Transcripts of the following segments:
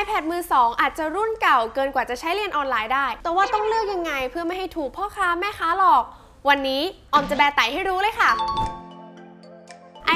iPad มือ 2 อาจจะรุ่นเก่าเกินกว่าจะใช้เรียนออนไลน์ได้ แต่ว่าต้องเลือกยังไงเพื่อไม่ให้ถูกพ่อค้าแม่ค้าหลอก วันนี้ออมจะแบไตให้รู้เลยค่ะ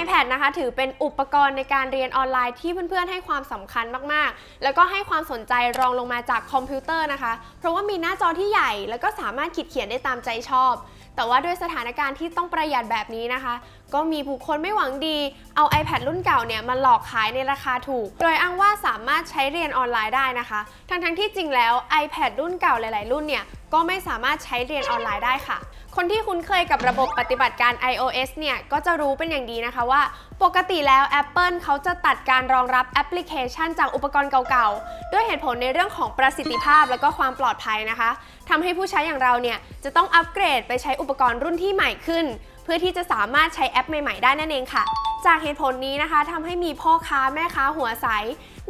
iPad นะคะถือเป็นอุปกรณ์ในการเรียนออนไลน์ที่เพื่อนๆ ให้ความสำคัญมากๆ แล้วก็ให้ความสนใจรองลงมาจากคอมพิวเตอร์นะคะ เพราะว่ามีหน้าจอที่ใหญ่ แล้วก็สามารถขีดเขียนได้ตามใจชอบ แต่ว่าด้วยสถานการณ์ที่ต้องประหยัดแบบนี้นะคะ ก็มีบุคคลไม่หวังดี เอา iPad รุ่นเก่าเนี่ยมาหลอกขายในราคาถูก โดยอ้างว่าสามารถใช้เรียนออนไลน์ได้นะคะ ทั้งๆที่จริงแล้ว iPad รุ่นเก่าหลาย ๆ รุ่นเนี่ยก็ไม่สามารถใช้เรียนออนไลน์ได้ค่ะ คนที่คุ้นเคยกับระบบปฏิบัติการ iOS เนี่ยก็จะรู้เป็นอย่างดีนะคะว่า ปกติแล้ว Apple เขาจะตัดการรองรับแอปพลิเคชันจากอุปกรณ์เก่าๆ ด้วยเหตุผลในเรื่องของประสิทธิภาพและก็ความปลอดภัยนะคะทำให้ผู้ใช้อย่างเราเนี่ยจะต้องอัปเกรดไปใช้อุปกรณ์รุ่นที่ใหม่ขึ้น เพื่อที่จะสามารถใช้แอปใหม่ๆ ได้นั่นเองค่ะ จากเหตุผลนี้นะคะทำให้มีพ่อค้าแม่ค้าหัวใส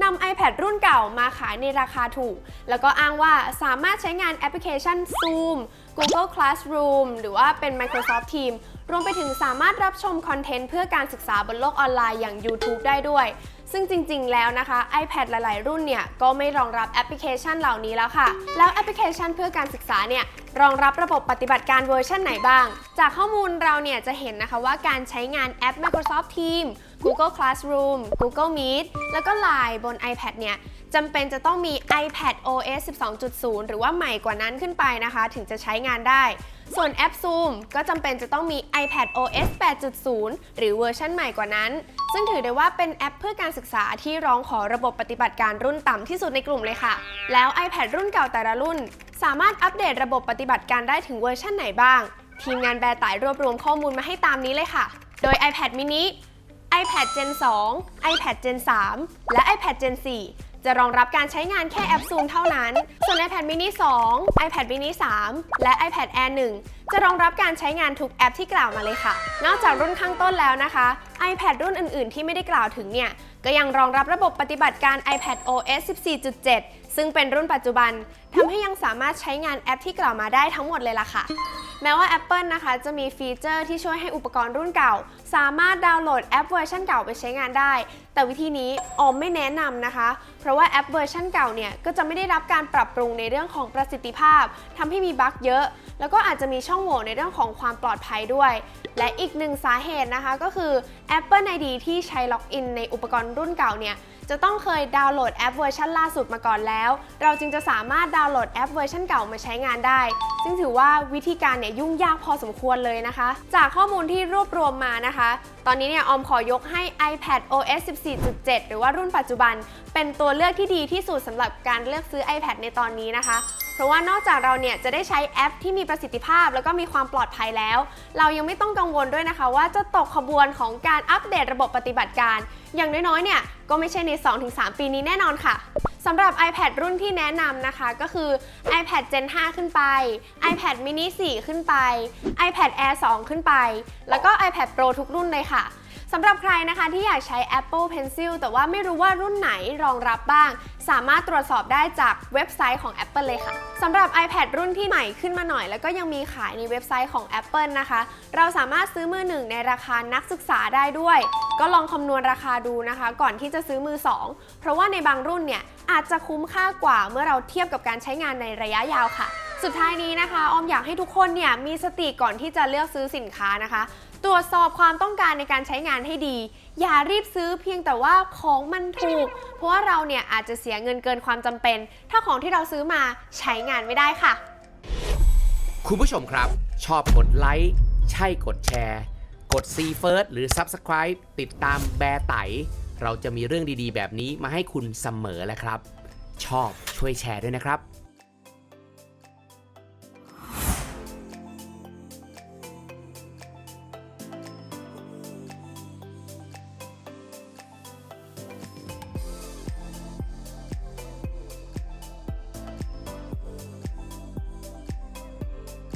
นำ iPad รุ่นเก่ามาขายในราคาถูก แล้วก็อ้างว่าสามารถใช้งานแอปพลิเคชัน Zoom Google Classroom หรือว่าเป็น Microsoft Teams รวมไปถึงสามารถรับชมคอนเทนต์เพื่อการศึกษาบนโลกออนไลน์อย่าง YouTube ได้ด้วย ซึ่งจริง ๆ แล้วนะคะ iPad หลาย ๆ รุ่นเนี่ย ก็ไม่รองรับแอปพลิเคชันเหล่านี้แล้วค่ะ แล้วแอปพลิเคชันเพื่อการศึกษาเนี่ย รองรับระบบปฏิบัติการเวอร์ชันไหนบ้าง จากข้อมูลเราเนี่ยจะเห็นนะคะว่าการใช้งานแอป Microsoft Teams Google Classroom Google Meet แล้วก็ Line บน iPad เนี่ยจำเป็นจะต้องมี iPad OS 12.0 หรือว่าใหม่กว่านั้นขึ้นไปนะคะ ถึงจะใช้งานได้ ส่วนแอป Zoom ก็จำเป็นจะต้องมี iPad OS 8.0 หรือเวอร์ชันใหม่กว่านั้น ซึ่งถือได้ว่าเป็นแอปเพื่อการศึกษาที่ร้องขอระบบปฏิบัติการรุ่นต่ำที่สุดในกลุ่มเลยค่ะ แล้ว iPad รุ่นเก่าแต่ละรุ่น สามารถอัปเดตระบบปฏิบัติการได้ถึงเวอร์ชันไหนบ้าง ทีมงานแบร์ไต่รวบรวมข้อมูลมาให้ตามนี้เลยค่ะ โดย iPad mini iPad Gen 2 iPad Gen 3 และ iPad Gen 4 จะรองรับการใช้งานแค่แอป Zoom เท่านั้น ส่วน iPad mini 2 iPad mini 3 และ iPad Air 1 จะรองรับการใช้งานทุกแอปที่กล่าวมาเลยค่ะ นอกจากรุ่นข้างต้นแล้วนะคะ iPad รุ่นอื่น ๆ ที่ไม่ได้กล่าวถึงเนี่ย ก็ยังรองรับระบบปฏิบัติการ iPad OS 14.7 ซึ่งเป็นรุ่นปัจจุบันทำให้ยังสามารถใช้งานแอปที่กล่าวมาได้ทั้งหมดเลยล่ะค่ะ แม้ว่า Apple นะคะจะมีฟีเจอร์ที่ช่วยให้อุปกรณ์รุ่นเก่า สามารถดาวน์โหลดแอปเวอร์ชันเก่าไปใช้งานได้ แต่วิธีนี้ออมไม่แนะนำนะคะ เพราะว่าแอปเวอร์ชันเก่าเนี่ยก็จะไม่ได้รับการปรับปรุงในเรื่องของประสิทธิภาพทำให้มีบั๊กเยอะ แล้วก็อาจจะมีช่องโหว่ในเรื่องของความปลอดภัยด้วย และอีกหนึ่งสาเหตุนะคะก็คือ Apple ID ที่ใช้ล็อกอินในอุปกรณ์รุ่นเก่าเนี่ย จะต้องเคยดาวน์โหลดแอปเวอร์ชันล่าสุดมาก่อนแล้ว เราจึงจะสามารถดาวน์โหลดแอปเวอร์ชันเก่ามาใช้งานได้ ซึ่งถือว่าวิธีการเนี่ยยุ่งยากพอสมควรเลยนะคะ จากข้อมูลที่รวบรวมมานะคะ ตอนนี้เนี่ยออมขอยกให้ iPad OS 14.7 หรือว่ารุ่นปัจจุบัน เป็นตัวเลือกที่ดีที่สุดสำหรับการเลือกซื้อ iPad ในตอนนี้นะคะ เพราะว่านอกจากเราเนี่ยจะได้ใช้แอปที่มีประสิทธิภาพ แล้วก็มีความปลอดภัยแล้ว เรายังไม่ต้องกังวลด้วยนะคะ ว่าจะตกขบวนของการอัปเดตระบบปฏิบัติการ อย่างน้อยๆเนี่ยก็ไม่ใช่ใน 2-3 ปีนี้แน่นอนค่ะสำหรับ iPad รุ่นที่แนะนำนะคะก็คือ iPad Gen 5 ขึ้นไป iPad mini 4 ขึ้นไป iPad Air 2 ขึ้นไป แล้วก็ iPad Pro ทุกรุ่นเลยค่ะ สำหรับใครนะคะที่อยากใช้ Apple Pencil แต่ว่าไม่รู้ว่ารุ่นไหนรองรับบ้าง สามารถตรวจสอบได้จากเว็บไซต์ของ Apple เลยค่ะสำหรับ iPad รุ่นที่ใหม่ขึ้นมาหน่อย แล้วก็ยังมีขายในเว็บไซต์ของ Apple นะคะ เราสามารถซื้อมือหนึ่งในราคานักศึกษาได้ด้วย ก็ลองคำนวณราคาดูนะคะ ก่อนที่จะซื้อมือสองเพราะว่าในบางรุ่นเนี่ยอาจจะคุ้มค่ากว่าเมื่อเราเทียบกับการใช้งานในระยะยาวค่ะ สุดท้ายนี้นะคะ ออมอยากให้ทุกคนเนี่ยมีสติก่อนที่จะเลือกซื้อสินค้านะคะ ตรวจสอบความต้องการในการใช้งานให้ดี อย่ารีบซื้อเพียงแต่ว่าของมันถูก เพราะว่าเราเนี่ยอาจจะเสียเงินเกินความจำเป็น ถ้าของที่เราซื้อมาใช้งานไม่ได้ค่ะ คุณผู้ชมครับ ชอบกดไลค์ ใช่กดแชร์ กด See First หรือ Subscribe ติดตามแบร์ไต เราจะมีเรื่องดีๆ แบบนี้มาให้คุณเสมอแหละครับ ชอบช่วยแชร์ด้วยนะครับ